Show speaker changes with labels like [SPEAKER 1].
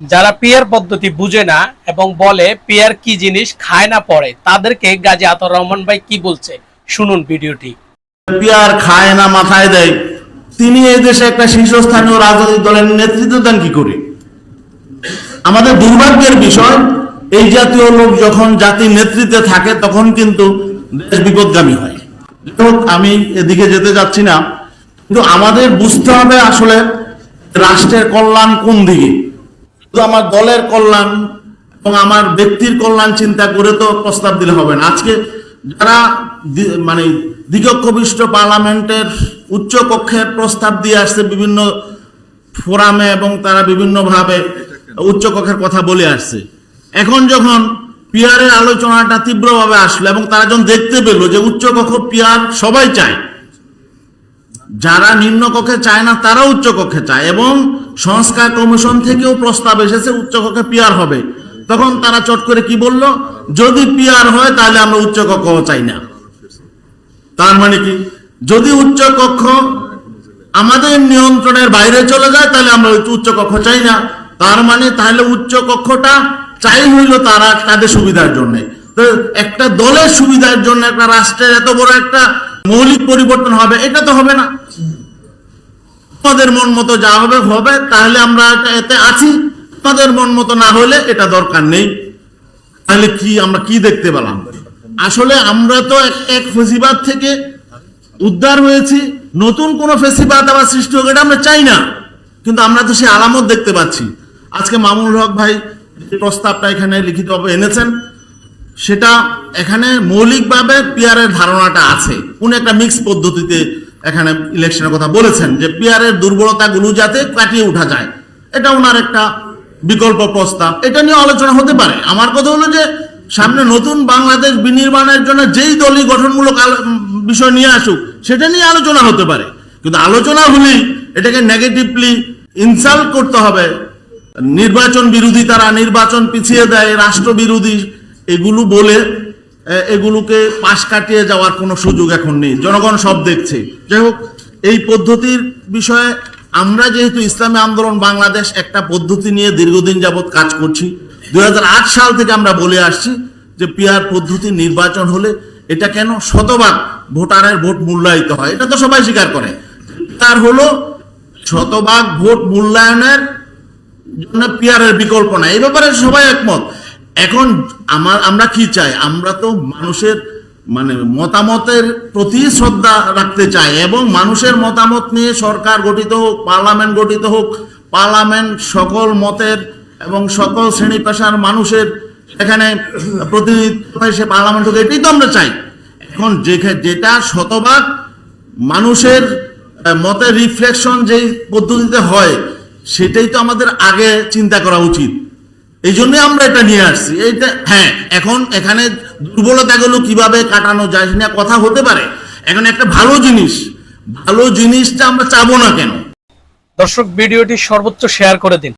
[SPEAKER 1] যারা পিয়ার পদ্ধতি বুঝে না এবং বলে পিয়ার কি জিনিস খায় না পড়ে, তাদেরকে গাজী আতর রহমান ভাই কি বলছে? শুনুন ভিডিওটি।
[SPEAKER 2] পিয়ার খায় না, মাথায় দেয়। তিনি এই দেশে একটা শীর্ষস্থানীয় রাজনৈতিক দলের নেতৃত্ব দেন কি করে? আমাদের দুর্ভাগ্যের বিষয়, এই জাতীয় লোক যখন জাতির নেতৃত্বে থাকে, তখন কিন্তু দেশ বিপদগামী হয়। আমি এদিকে যেতে যাচ্ছি না। কিন্তু আমাদের বুঝতে হবে আসলে রাষ্ট্রের কল্যাণ কোন দিকে। আমার দলের কল্যাণ এবং আমার ব্যক্তির কল্যাণ চিন্তা করে তো প্রস্তাব দিলে হবে না। আজকে যারা মানে দ্বিকক্ষবিষ্ট পার্লামেন্টের উচ্চ কক্ষের প্রস্তাব দিয়ে আসছে বিভিন্ন ফোরামে এবং তারা বিভিন্নভাবে উচ্চ কক্ষের কথা বলে আসছে। এখন যখন পিয়ারের আলোচনাটা তীব্রভাবে আসলো এবং তারা যখন দেখতে পেল যে উচ্চ কক্ষ পিয়ার সবাই চায় যারা নিম্ন কক্ষে চায় না, তারা উচ্চ কক্ষে চায় এবং সংস্কার কমিশন থেকেও প্রস্তাব এসেছে, উচ্চ কক্ষে পিয়ার হবে। তখন তারা চট করে কি বলল? যদি পিয়ার হয়, তাহলে আমরা উচ্চ কক্ষ চাই না। তার মানে কি? যদি উচ্চ কক্ষ আমাদের নিয়ন্ত্রণের বাইরে চলে যায়, তাহলে আমরা ওই উচ্চ কক্ষ চাই না। তার মানে তাহলে উচ্চ কক্ষটা চাই হইল তারা তাদের সুবিধার জন্য। তো একটা দলের সুবিধার জন্য একটা রাষ্ট্রের এত বড় একটা মৌলিক পরিবর্তন হবে, এটা তো হবে না। তাদের মন মতো যা হবে হবে, তাহলে আমরা এতে আছি। তাদের মন মতো না হলে এটা দরকার নেই। তাহলে কি আমরা কি দেখতে পেলাম? আসলে আমরা তো এক- ফেসিবাদ থেকে উদ্ধার হয়েছি। নতুন কোন ফেসিবাদ আবার সৃষ্টি হোক, এটা আমরা চাই না। কিন্তু আমরা তো সেই আলামত দেখতে পাচ্ছি। আজকে মামুনুল হক ভাই প্রস্তাবটা এখানে লিখিতভাবে এনেছেন। সেটা এখানে মৌলিকভাবে পিয়ারের ধারণাটা আছে। উনি একটা মিক্স পদ্ধতিতে এখানে ইলেকশনের কথা বলেছেন যে পিয়ারের দুর্বলতাগুলো যাতে কাটিয়ে উঠা যায়। এটা ওনার একটা বিকল্প প্রস্তাব। এটা নিয়ে আলোচনা হতে পারে। আমার কথা হলো যে সামনে নতুন বাংলাদেশ বিনির্মাণের জন্য যেই দলই গঠনমূলক বিষয় নিয়ে আসুক, সেটা নিয়ে আলোচনা হতে পারে। কিন্তু আলোচনা হলেই এটাকে নেগেটিভলি ইনসাল্ট করতে হবে। নির্বাচন বিরোধী তারা নির্বাচন পিছিয়ে দেয় রাষ্ট্র বিরোধী এগুলো বলে এগুলোকে পাশ কাটিয়ে যাওয়ার কোনো সুযোগ এখন নেই। জনগণ সব দেখছে। যাই হোক, এই পদ্ধতির বিষয়ে আমরা যেহেতু ইসলামী আন্দোলন, বাংলাদেশ একটা পদ্ধতি নিয়ে দীর্ঘদিন যাবৎ কাজ করছি। দু হাজার আট সাল থেকে আমরা বলে আসছি যে পিয়ার পদ্ধতি নির্বাচন হলে এটা কেন শতভাগ ভোটারের ভোট মূল্যায়িত হয়। এটা তো সবাই স্বীকার করে। তার হলো, শতভাগ ভোট মূল্যায়নের জন্য পিয়ারের বিকল্প নাই। এই ব্যাপারে সবাই একমত। এখন আমার, আমরা কি চাই? আমরা তো মানুষের মানে মতামতের প্রতি শ্রদ্ধা রাখতে চাই এবং মানুষের মতামত নিয়ে সরকার গঠিত হোক, পার্লামেন্ট গঠিত হোক, পার্লামেন্ট সকল মতের এবং সকল শ্রেণি পেশার মানুষের এখানে প্রতিনিধিত্ব সে পার্লামেন্ট হোক এটাই তো আমরা চাই। এখন যেটা শতভাগ মানুষের মতের রিফ্লেকশন যেই পদ্ধতিতে হয়, সেটাই তো আমাদের আগে চিন্তা করা উচিত। এই জন্য আমরা এটা নিয়ে আসছি। এইটা হ্যাঁ এখন এখানে দুর্বলতাগুলো কীভাবে কাটানো যায় না কথা হতে পারে। এখন একটা ভালো জিনিস, ভালো জিনিসটা আমরা চাবো না কেন?
[SPEAKER 1] দর্শক, ভিডিওটি সর্বোচ্চ শেয়ার করে দিন।